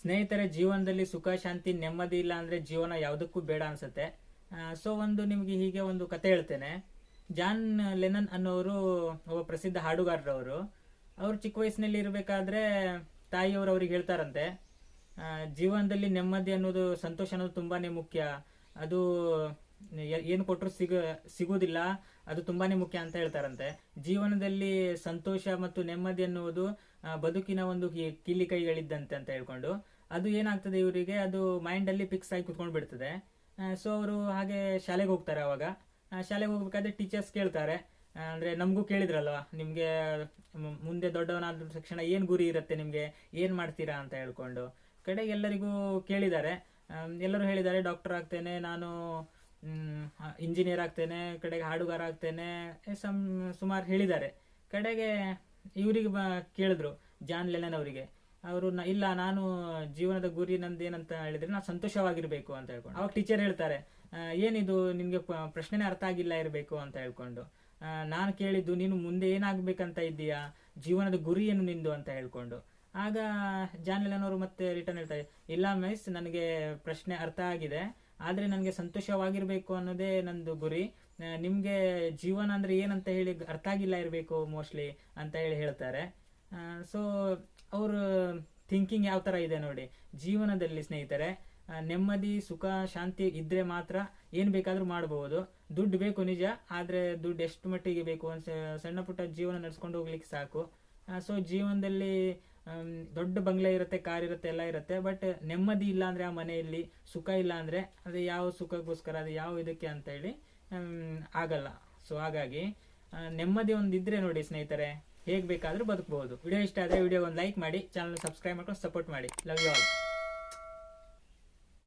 ಸ್ನೇಹಿತರೆ, ಜೀವನದಲ್ಲಿ ಸುಖ, ಶಾಂತಿ, ನೆಮ್ಮದಿ ಇಲ್ಲ ಅಂದ್ರೆ ಜೀವನ ಯಾವುದಕ್ಕೂ ಬೇಡ ಅನ್ಸುತ್ತೆ. ಸೊ ಒಂದು ನಿಮಗೆ ಹೀಗೆ ಒಂದು ಕತೆ ಹೇಳ್ತೇನೆ. ಜಾನ್ ಲೆನನ್ ಅನ್ನೋರು, ಒಬ್ಬ ಪ್ರಸಿದ್ಧ ಹಾಡುಗಾರರವರು. ಅವರು ಚಿಕ್ಕ ವಯಸ್ಸಿನಲ್ಲಿ ಇರಬೇಕಾದ್ರೆ ತಾಯಿಯವರು ಅವ್ರಿಗೆ ಹೇಳ್ತಾರಂತೆ ಜೀವನದಲ್ಲಿ ನೆಮ್ಮದಿ ಅನ್ನೋದು, ಸಂತೋಷ ಅನ್ನೋದು ತುಂಬಾನೇ ಮುಖ್ಯ. ಅದು ಏನು ಕೊಟ್ಟರು ಸಿಗ ಸಿಗುವುದಿಲ್ಲ. ಅದು ತುಂಬಾನೇ ಮುಖ್ಯ ಅಂತ ಹೇಳ್ತಾರಂತೆ. ಜೀವನದಲ್ಲಿ ಸಂತೋಷ ಮತ್ತು ನೆಮ್ಮದಿ ಅನ್ನುವುದು ಬದುಕಿನ ಒಂದು ಕೀಲಿ ಕೈಗಳಿದ್ದಂತೆ ಅಂತ ಹೇಳ್ಕೊಂಡು. ಅದು ಏನಾಗ್ತದೆ ಇವರಿಗೆ? ಅದು ಮೈಂಡ್ ಅಲ್ಲಿ ಫಿಕ್ಸ್ ಆಗಿ ಕುತ್ಕೊಂಡು ಬಿಡ್ತದೆ. ಸೊ ಅವರು ಹಾಗೆ ಶಾಲೆಗೆ ಹೋಗ್ತಾರೆ ಅವಾಗ. ಶಾಲೆಗೆ ಹೋಗ್ಬೇಕಾದ್ರೆ ಟೀಚರ್ಸ್ ಕೇಳ್ತಾರೆ. ಅಂದ್ರೆ ನಮಗೂ ಕೇಳಿದ್ರಲ್ವಾ? ನಿಮ್ಗೆ ಮುಂದೆ ದೊಡ್ಡವನಾದ ತಕ್ಷಣ ಏನ್ ಗುರಿ ಇರುತ್ತೆ ನಿಮ್ಗೆ? ಏನ್ ಮಾಡ್ತೀರಾ ಅಂತ ಹೇಳ್ಕೊಂಡು. ಕಡೆಗೆ ಎಲ್ಲರಿಗೂ ಕೇಳಿದ್ದಾರೆ. ಎಲ್ಲರೂ ಹೇಳಿದ್ದಾರೆ ಡಾಕ್ಟರ್ ಆಗ್ತೇನೆ, ನಾನು ಇಂಜಿನಿಯರ್ ಆಗ್ತೇನೆ, ಕಡೆಗೆ ಹಾಡುಗಾರ ಆಗ್ತೇನೆ ಸಮ್, ಸುಮಾರು ಹೇಳಿದ್ದಾರೆ. ಕಡೆಗೆ ಇವರಿಗೆ ಕೇಳಿದ್ರು, ಜಾನ್ ಲೆನನ್ ಅವರಿಗೆ. ಅವರು ಇಲ್ಲ, ನಾನು ಜೀವನದ ಗುರಿ ನಂದು ಏನಂತ ಹೇಳಿದ್ರೆ ನಾನು ಸಂತೋಷವಾಗಿರ್ಬೇಕು ಅಂತ ಹೇಳ್ಕೊಂಡು. ಅವಾಗ ಟೀಚರ್ ಹೇಳ್ತಾರೆ ಏನಿದು, ನಿನ್ಗೆ ಪ್ರಶ್ನೆನೇ ಅರ್ಥ ಆಗಿಲ್ಲ ಇರಬೇಕು ಅಂತ ಹೇಳ್ಕೊಂಡು. ನಾನು ಕೇಳಿದ್ದು, ನೀನು ಮುಂದೆ ಏನಾಗಬೇಕಂತ ಇದ್ದೀಯಾ? ಜೀವನದ ಗುರಿ ಏನು ನಿಂದು? ಅಂತ ಹೇಳ್ಕೊಂಡು. ಆಗ ಜಾನ್ ಲೆನನ್ ಅವರು ಮತ್ತೆ ರಿಟರ್ನ್ ಹೇಳ್ತಾರೆ, ಇಲ್ಲ ಮಿಸ್ ನನಗೆ ಪ್ರಶ್ನೆ ಅರ್ಥ ಆಗಿದೆ. ಆದ್ರೆ ನನಗೆ ಸಂತೋಷವಾಗಿರಬೇಕು ಅನ್ನೋದೇ ನಂದು ಗುರಿ. ನಿಮಗೆ ಜೀವನ ಅಂದರೆ ಏನಂತ ಹೇಳಿ ಅರ್ಥ ಆಗಿಲ್ಲ ಇರಬೇಕು ಮೋಸ್ಟ್ಲಿ ಅಂತ ಹೇಳಿ ಹೇಳ್ತಾರೆ. ಸೊ ಅವರು ಥಿಂಕಿಂಗ್ ಯಾವ ಥರ ಇದೆ ನೋಡಿ. ಜೀವನದಲ್ಲಿ ಸ್ನೇಹಿತರೆ ನೆಮ್ಮದಿ, ಸುಖ, ಶಾಂತಿ ಇದ್ದರೆ ಮಾತ್ರ ಏನು ಬೇಕಾದರೂ ಮಾಡಬಹುದು ದುಡ್ಡು ಬೇಕು ನಿಜ, ಆದರೆ ದುಡ್ಡು ಎಷ್ಟು ಮಟ್ಟಿಗೆ ಬೇಕು? ಒಂದ್ ಸಣ್ಣ ಪುಟ್ಟ ಜೀವನ ನಡೆಸ್ಕೊಂಡು ಹೋಗ್ಲಿಕ್ಕೆ ಸಾಕು. ಸೊ ಜೀವನದಲ್ಲಿ ದೊಡ್ಡ ಬಂಗ್ಲೆ ಇರುತ್ತೆ, ಕಾರ್ ಇರುತ್ತೆ, ಎಲ್ಲ ಇರುತ್ತೆ. ಬಟ್ ನೆಮ್ಮದಿ ಇಲ್ಲ ಅಂದರೆ ಆ ಮನೆಯಲ್ಲಿ ಸುಖ ಇಲ್ಲ ಅಂದರೆ ಅದು ಯಾವ ಸುಖಕ್ಕೋಸ್ಕರ, ಅದು ಯಾವ ಇದಕ್ಕೆ ಅಂತ ಹೇಳಿ ಆಗಲ್ಲ. ಸೊ ಹಾಗಾಗಿ ನೆಮ್ಮದಿ ಒಂದು ಇದ್ರೆ ನೋಡಿ ಸ್ನೇಹಿತರೆ, ಹೇಗೆ ಬೇಕಾದರೂ ಬದುಕಬಹುದು ವಿಡಿಯೋ ಇಷ್ಟ ಆದರೆ ವಿಡಿಯೋ ಒಂದು ಲೈಕ್ ಮಾಡಿ ಚಾನಲ್ ಸಬ್ಸ್ಕ್ರೈಬ್ ಮಾಡ್ಕೊಂಡು ಸಪೋರ್ಟ್ ಮಾಡಿ. Love you all